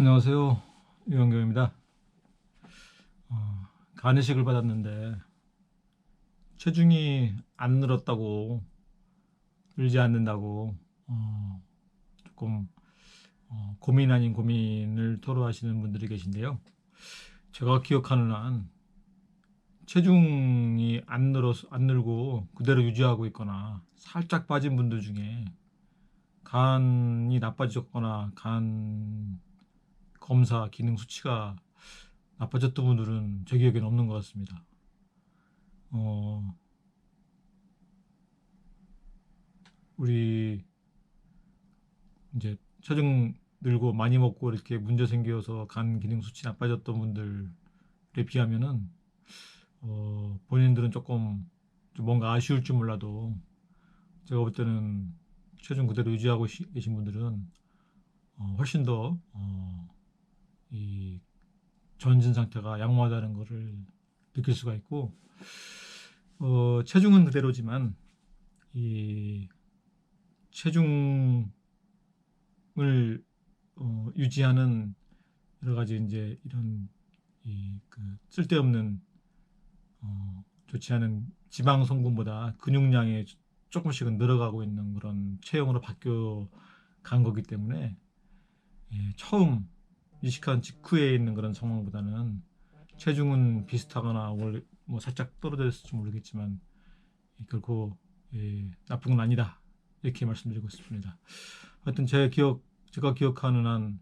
안녕하세요. 유영경입니다. 어, 간이식을 받았는데 체중이 안 늘었다고 늘지 않는다고 어, 조금 어, 고민 아닌 고민을 토로하시는 분들이 계신데요. 제가 기억하는 한 체중이 안 늘어 안 늘고 그대로 유지하고 있거나 살짝 빠진 분들 중에 간이 나빠졌거나 간 검사 기능 수치가 나빠졌던 분들은 제 기억에는 없는 것 같습니다. 어, 우리 이제 체중 늘고 많이 먹고 이렇게 문제 생겨서 간 기능 수치 나빠졌던 분들에 비하면은 어, 본인들은 조금 좀 뭔가 아쉬울지 몰라도 제가 볼 때는 체중 그대로 유지하고 시- 계신 분들은 어, 훨씬 더 어, 이 전진 상태가 양호하다는 것을 느낄 수가 있고 어, 체중은 그대로지만 이 체중을 어, 유지하는 여러 가지 이제 이런 이 그 쓸데없는 어, 좋지 않은 지방 성분보다 근육량이 조금씩은 늘어가고 있는 그런 체형으로 바뀌어 간 거기 때문에 예, 처음 이식한 직후에 있는 그런 상황보다는 체중은 비슷하거나 원래 뭐 살짝 떨어졌을지 모르겠지만 예, 결코 예, 나쁜 건 아니다 이렇게 말씀드리고 싶습니다. 하여튼 제 기억 제가 기억하는 한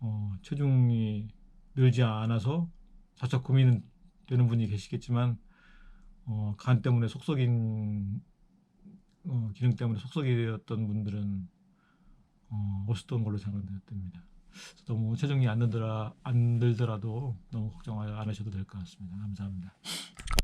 어, 체중이 늘지 않아서 살짝 고민은 되는 분이 계시겠지만 어, 간 때문에 속썩인 어, 기능 때문에 속썩이었던 분들은 어, 없었던 걸로 생각됩니다. 그래서 너무 체중이 안 늘더라 안 늘더라도 너무 걱정 안 하셔도 될 것 같습니다. 감사합니다.